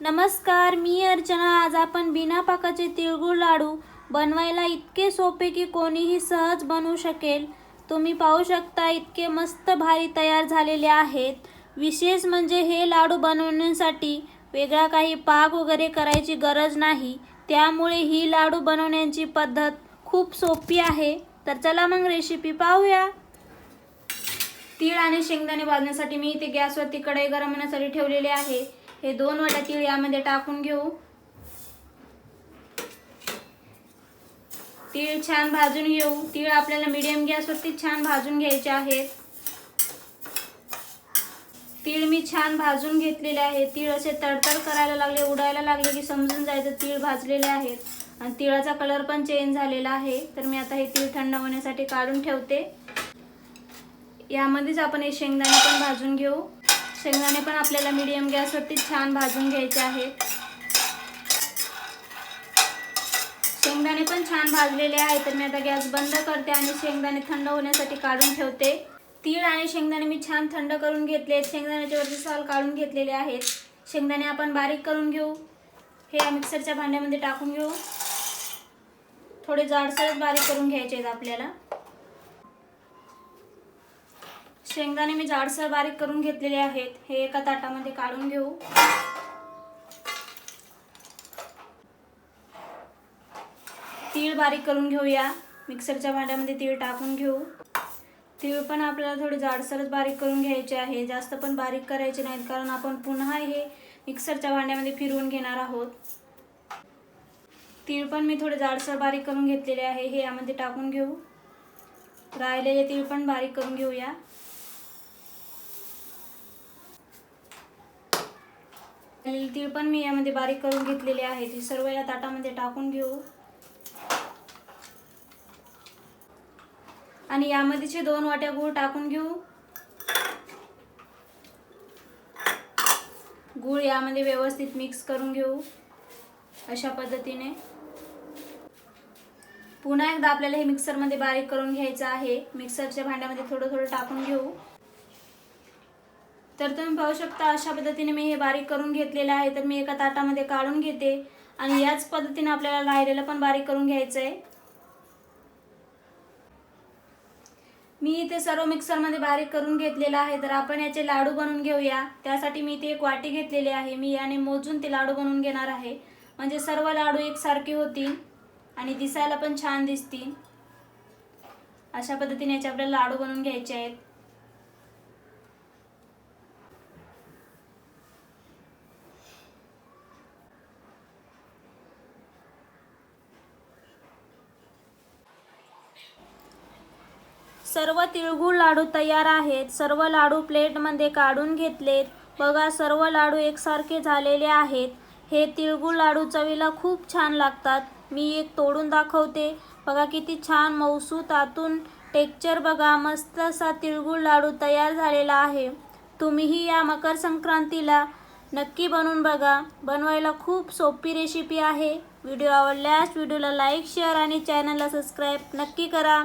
नमस्कार मी अर्चना. आज आपण बिना पाकाचे तिळगुळ लाडू बनवायला इतके सोपे की कोणीही सहज बनवू शकेल. तुम्ही पाहू शकता इतके मस्त भारी तयार झालेले आहेत. विशेष म्हणजे हे लाडू बनवण्यासाठी वेगळा काही पाक वगैरे करायची गरज नाही. त्यामुळे ही लाडू बनवण्याची पद्धत खूप सोपी आहे. तर चला मग रेसिपी पाहूया. तीळ आणि शेंगदाणे भाजण्यासाठी मी इथे गॅसवरती कढई गरम होण्यासाठी ठेवलेले आहे. हे दोन वाट्या तीळ यामध्ये टाकून घेऊ. तीळ छान भाजून घेऊ. तीळ आपल्याला मीडियम गॅसवरती छान भाजून घ्यायचे आहेत तीळ मी छान भाजून घेतलेले आहे. तीळ असे तडतड करायला लागले उडायला लागले की समजून जायचं तीळ भाजलेले आहेत. आणि तिळाचा कलर पण चेंज झालेला आहे. तर मी आता हे तीळ थंड होण्यासाठी काढून ठेवते. यामध्येच आपण हे शेंगदाणे पण भाजून घेऊ. शेंगदाणे पण आपल्याला मीडियम गॅसवरती छान भाजून घ्यायचे आहेत. शेंगदाणे पण छान भाजलेले आहे तर मी आता गॅस बंद करते आणि शेंगदाणे थंड होण्यासाठी काढून ठेवते. तीळ आणि शेंगदाणे मी छान थंड करून घेतले आहेत. शेंगदाण्याच्या वरती साल काढून घेतलेले आहेत. शेंगदाणे आपण बारीक करून घेऊ. हे मिक्सरच्या भांड्यामध्ये टाकून घेऊ. थोडे जाडसरच बारीक करून घ्यायचे आहेत आपल्याला. शेंगदाणे मी जाडसर बारीक करून घेतलेले आहेत. हे एका ताटामध्ये काढून घेऊ. तीळ बारीक करून घेऊया. मिक्सरच्या भांड्यामध्ये तीळ टाकून घेऊ. तीळ पण आपल्याला थोडे जाडसरच बारीक करून घ्यायचे आहे. जास्त पण बारीक करायचे नाहीत कारण आपण पुन्हा हे मिक्सरच्या भांड्यामध्ये फिरवून घेणार आहोत. तीळ पण मी थोडे जाडसर बारीक करून घेतलेले आहे. हे यामध्ये टाकून घेऊ. राहिलेले तीळ पण बारीक करून घेऊया. राहिलेले तीळ पण मी यामध्ये बारीक करून घेतलेले आहेत हे सर्व या ताटामध्ये टाकून घेऊ. आणि यामध्येचे दोन वाट्या गूळ टाकून घेऊ. गूळ यामध्ये व्यवस्थित मिक्स करून घेऊ. अशा पद्धतीने. पुन्हा एकदा आपल्याला हे मिक्सरमध्ये बारीक करून घ्यायचं आहे. मिक्सरच्या भांड्यामध्ये थोडं थोडं टाकून घेऊ. तर तुम्ही पाहू शकता अशा पद्धतीने मी हे बारीक करून घेतलेलं आहे. तर मी एका ताटामध्ये काढून घेते. आणि याच पद्धतीने आपल्याला राहिलेलं पण बारीक करून घ्यायचं आहे. मी इथे सर्व मिक्सरमध्ये बारीक करून घेतलेलं आहे. तर आपण याचे लाडू बनवून घेऊया. त्यासाठी मी इथे एक वाटी घेतलेली आहे. मी याने मोजून ते लाडू बनवून घेणार आहे. म्हणजे सर्व लाडू एकसारखे होतील आणि दिसायला पण छान दिसतील. अशा पद्धतीने याचे आपल्याला लाडू बनवून घ्यायचे आहेत. सर्व तिळगुळ लाडू तयार आहेत. सर्व लाडू प्लेटमध्ये काढून घेतलेत. बघा सर्व लाडू एकसारखे झालेले आहेत. हे तिळगुळ लाडू चवीला खूप छान लागतात. मी एक तोडून दाखवते. बघा किती छान मौसू आतून टेक्चर बघा. मस्त असा तिळगुळ लाडू तयार झालेला आहे. तुम्हीही या मकर संक्रांतीला नक्की बनवून बघा. बनवायला खूप सोपी रेसिपी आहे. व्हिडिओ आवडल्यास व्हिडिओला लाईक शेअर आणि चॅनलला सबस्क्राईब नक्की करा.